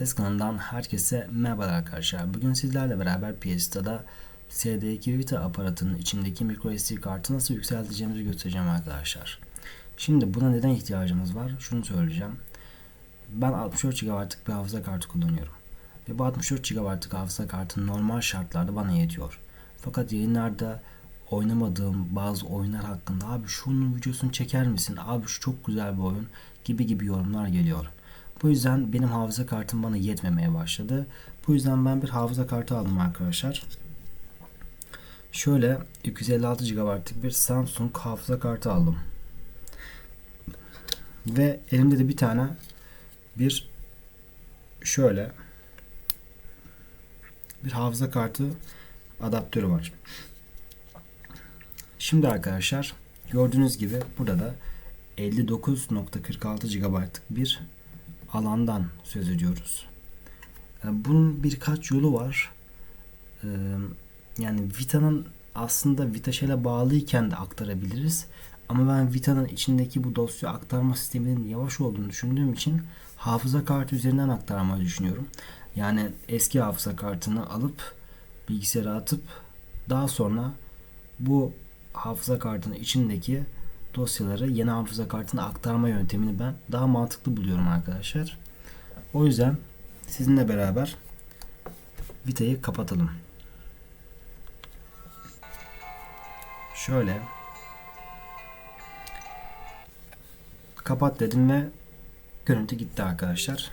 Test kanalından herkese merhaba arkadaşlar. Bugün sizlerle beraber Piesta'da SD2 Vita aparatının içindeki microSD kartı nasıl yükselteceğimizi göstereceğim arkadaşlar. Şimdi buna neden ihtiyacımız var? Şunu söyleyeceğim. Ben 64 GB'lık bir hafıza kartı kullanıyorum. Ve bu 64 GB'lık hafıza kartı normal şartlarda bana yetiyor. Fakat yayınlarda oynamadığım bazı oyunlar hakkında abi şunun videosunu çeker misin? Abi şu çok güzel bir oyun gibi gibi yorumlar geliyor. Bu yüzden benim hafıza kartım bana yetmemeye başladı. Bu yüzden ben bir hafıza kartı aldım arkadaşlar. Şöyle 256 GB'lık bir Samsung hafıza kartı aldım. Ve elimde de bir tane bir şöyle bir hafıza kartı adaptörü var. Şimdi arkadaşlar gördüğünüz gibi burada da 59.46 GB'lık bir alandan söz ediyoruz. Bunun birkaç yolu var. Yani Vita'nın aslında Vita Shell'e bağlıyken de aktarabiliriz. Ama ben Vita'nın içindeki bu dosya aktarma sisteminin yavaş olduğunu düşündüğüm için hafıza kartı üzerinden aktarmayı düşünüyorum. Yani eski hafıza kartını alıp bilgisayara atıp daha sonra bu hafıza kartının içindeki dosyaları yeni hafıza kartına aktarma yöntemini ben daha mantıklı buluyorum arkadaşlar. O yüzden sizinle beraber Vita'yı kapatalım. Şöyle kapat dedim ve görüntü gitti arkadaşlar.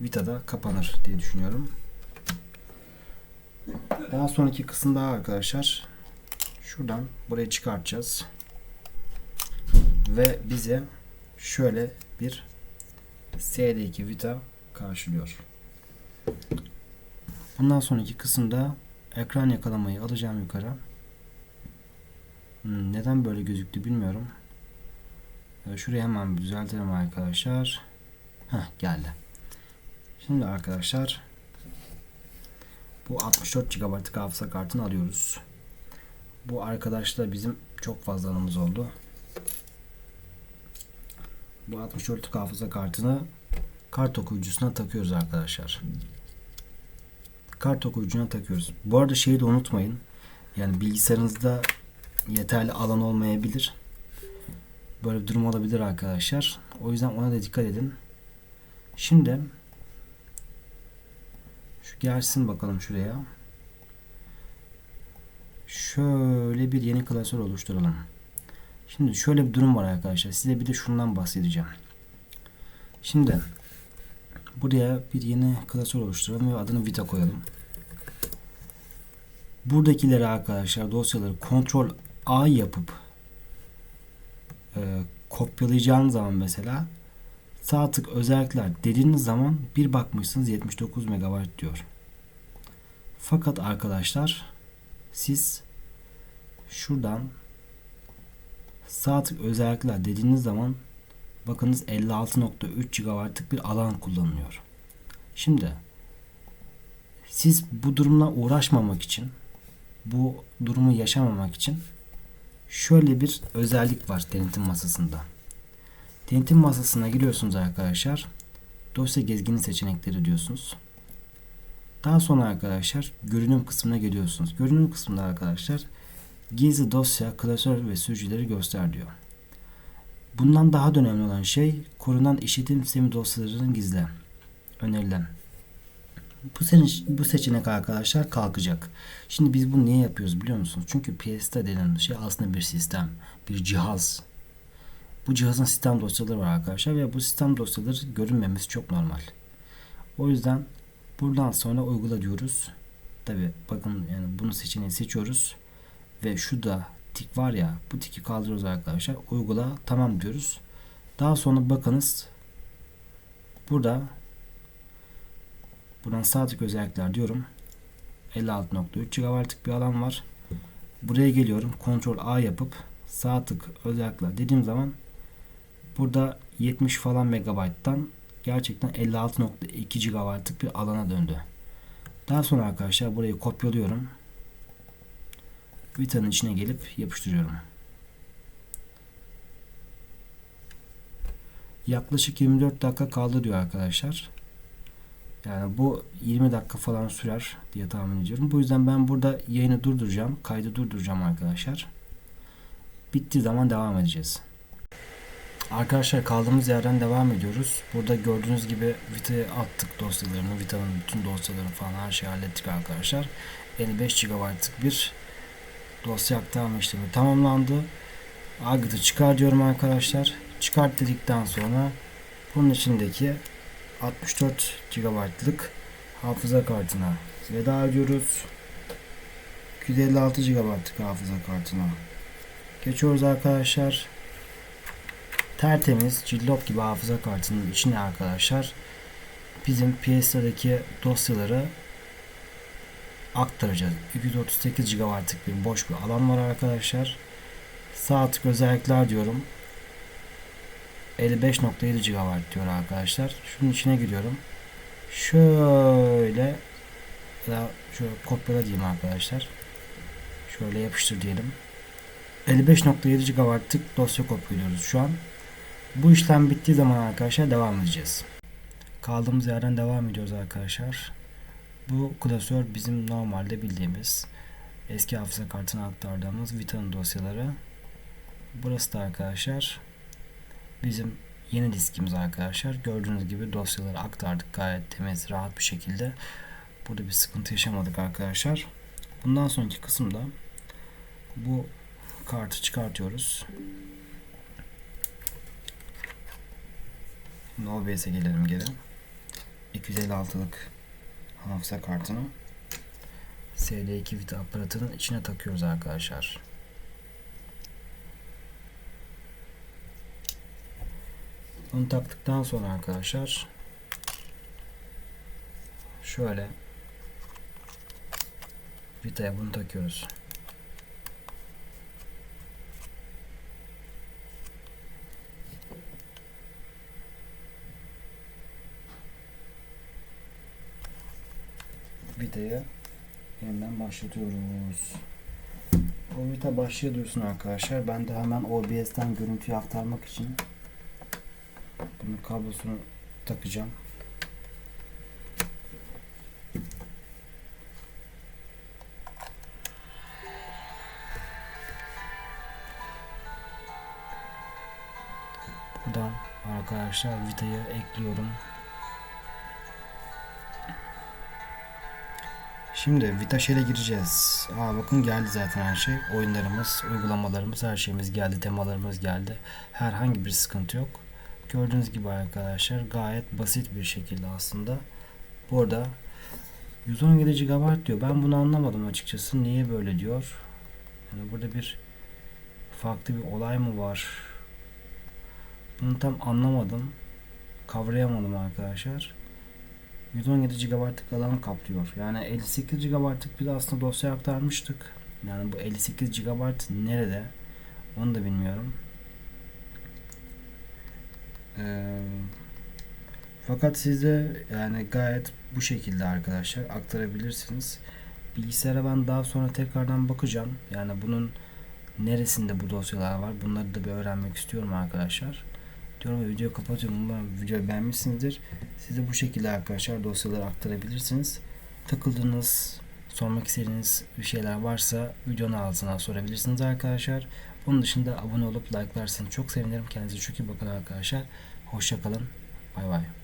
Vita'da kapanır diye düşünüyorum. Daha sonraki kısımda arkadaşlar şuradan buraya çıkartacağız ve bize şöyle bir SD2 Vita karşılıyor. Bundan sonraki kısımda ekran yakalamayı alacağım yukarı. Hmm, neden böyle gözüktü bilmiyorum. Ee, şurayı hemen düzeltelim arkadaşlar. Heh, geldi. Şimdi arkadaşlar bu 64 GB'lık hafıza kartını alıyoruz. Bu arkadaşla bizim çok fazla anımız oldu. Bu 64'lük hafıza kartını kart okuyucusuna takıyoruz arkadaşlar. Kart okuyucuna takıyoruz. Bu arada şeyi de unutmayın. Yani bilgisayarınızda yeterli alan olmayabilir. Böyle bir durum olabilir arkadaşlar. O yüzden ona da dikkat edin. Şimdi şu gelsin bakalım şuraya. Şöyle bir yeni klasör oluşturalım. Şimdi şöyle bir durum var arkadaşlar. Size bir de şundan bahsedeceğim. Şimdi buraya bir yeni klasör oluşturalım ve adını Vita koyalım. Buradakileri arkadaşlar dosyaları kontrol A yapıp e, kopyalayacağınız zaman mesela sağ tık özellikler dediğiniz zaman bir bakmışsınız 79 MB diyor. Fakat arkadaşlar siz şuradan sağ tık özellikler dediğiniz zaman bakınız 56.3 GB'lık bir alan kullanılıyor. Şimdi siz bu durumla uğraşmamak için bu durumu yaşamamak için şöyle bir özellik var denetim masasında. Denetim masasına giriyorsunuz arkadaşlar. Dosya gezgini seçenekleri diyorsunuz. Daha sonra arkadaşlar görünüm kısmına geliyorsunuz. Görünüm kısmında arkadaşlar gizli dosya, klasör ve sürücüleri göster diyor. Bundan daha da önemli olan şey korunan işletim sistemi dosyalarının gizle. Önerilen. Bu, seç bu seçenek arkadaşlar kalkacak. Şimdi biz bunu niye yapıyoruz biliyor musunuz? Çünkü PS'de denen şey aslında bir sistem, bir cihaz. Bu cihazın sistem dosyaları var arkadaşlar ve bu sistem dosyaları görünmemesi çok normal. O yüzden buradan sonra uygula diyoruz. Tabi bakın yani bunu seçeneği seçiyoruz ve şu da tik var ya bu tiki kaldırıyoruz arkadaşlar. Uygula tamam diyoruz. Daha sonra bakınız burada buradan sağ özellikler diyorum. 56.3 GB'lık bir alan var. Buraya geliyorum. Ctrl A yapıp sağ tık özellikler dediğim zaman burada 70 falan megabayttan gerçekten 56.2 GB'lık bir alana döndü. Daha sonra arkadaşlar burayı kopyalıyorum. Vita'nın içine gelip yapıştırıyorum. Yaklaşık 24 dakika kaldı diyor arkadaşlar. Yani bu 20 dakika falan sürer diye tahmin ediyorum. Bu yüzden ben burada yayını durduracağım. Kaydı durduracağım arkadaşlar. Bittiği zaman devam edeceğiz. Arkadaşlar kaldığımız yerden devam ediyoruz. Burada gördüğünüz gibi Vita'ya attık dosyalarını. Vita'nın bütün dosyalarını falan her şeyi hallettik arkadaşlar. 55 GB'lık bir dosya aktarma işlemi tamamlandı. Aygıt'ı çıkar diyorum arkadaşlar. Çıkart dedikten sonra bunun içindeki 64 GB'lık hafıza kartına veda ediyoruz. 256 GB'lık hafıza kartına geçiyoruz arkadaşlar. Tertemiz cillop gibi hafıza kartının içine arkadaşlar bizim piyasadaki dosyaları aktaracağız. 238 GB'lık bir boş bir alan var arkadaşlar. Sağ tık özellikler diyorum. 55.7 GB diyor arkadaşlar. Şunun içine giriyorum. Şöyle ya şöyle kopyala diyeyim arkadaşlar. Şöyle yapıştır diyelim. 55.7 GB'lık dosya kopyalıyoruz şu an. Bu işlem bittiği zaman arkadaşlar devam edeceğiz. Kaldığımız yerden devam ediyoruz arkadaşlar. Bu klasör bizim normalde bildiğimiz eski hafıza kartına aktardığımız Vita'nın dosyaları. Burası da arkadaşlar bizim yeni diskimiz arkadaşlar. Gördüğünüz gibi dosyaları aktardık gayet temiz, rahat bir şekilde. Burada bir sıkıntı yaşamadık arkadaşlar. Bundan sonraki kısımda bu kartı çıkartıyoruz. Şimdi OBS'e gelelim geri. 256'lık hafıza kartını SD2 Vita aparatının içine takıyoruz arkadaşlar. Bunu taktıktan sonra arkadaşlar şöyle Vita'ya bunu takıyoruz. Vita'ya yeniden başlatıyoruz. O Vita başlıyor dursun arkadaşlar. Ben de hemen OBS'ten görüntüyü aktarmak için bunun kablosunu takacağım. Buradan arkadaşlar Vita'yı ekliyorum. Şimdi Vitaşer'e gireceğiz. Aa bakın geldi zaten her şey. Oyunlarımız, uygulamalarımız, her şeyimiz geldi. Temalarımız geldi. Herhangi bir sıkıntı yok. Gördüğünüz gibi arkadaşlar gayet basit bir şekilde aslında. Burada 117 GB diyor. Ben bunu anlamadım açıkçası. Niye böyle diyor? Yani burada bir farklı bir olay mı var? Bunu tam anlamadım. Kavrayamadım arkadaşlar. 117 GB'lık alanı kaplıyor. Yani 58 GB'lık bir de aslında dosya aktarmıştık. Yani bu 58 GB nerede? Onu da bilmiyorum. Ee, fakat siz de yani gayet bu şekilde arkadaşlar aktarabilirsiniz. Bilgisayara ben daha sonra tekrardan bakacağım. Yani bunun neresinde bu dosyalar var? Bunları da bir öğrenmek istiyorum arkadaşlar. Diyorum ve videoyu kapatıyorum. Umarım videoyu beğenmişsinizdir. Siz de bu şekilde arkadaşlar dosyaları aktarabilirsiniz. Takıldığınız, sormak istediğiniz bir şeyler varsa videonun altına sorabilirsiniz arkadaşlar. Bunun dışında abone olup like'larsanız çok sevinirim. Kendinize çok iyi bakın arkadaşlar. Hoşçakalın. Bay bay.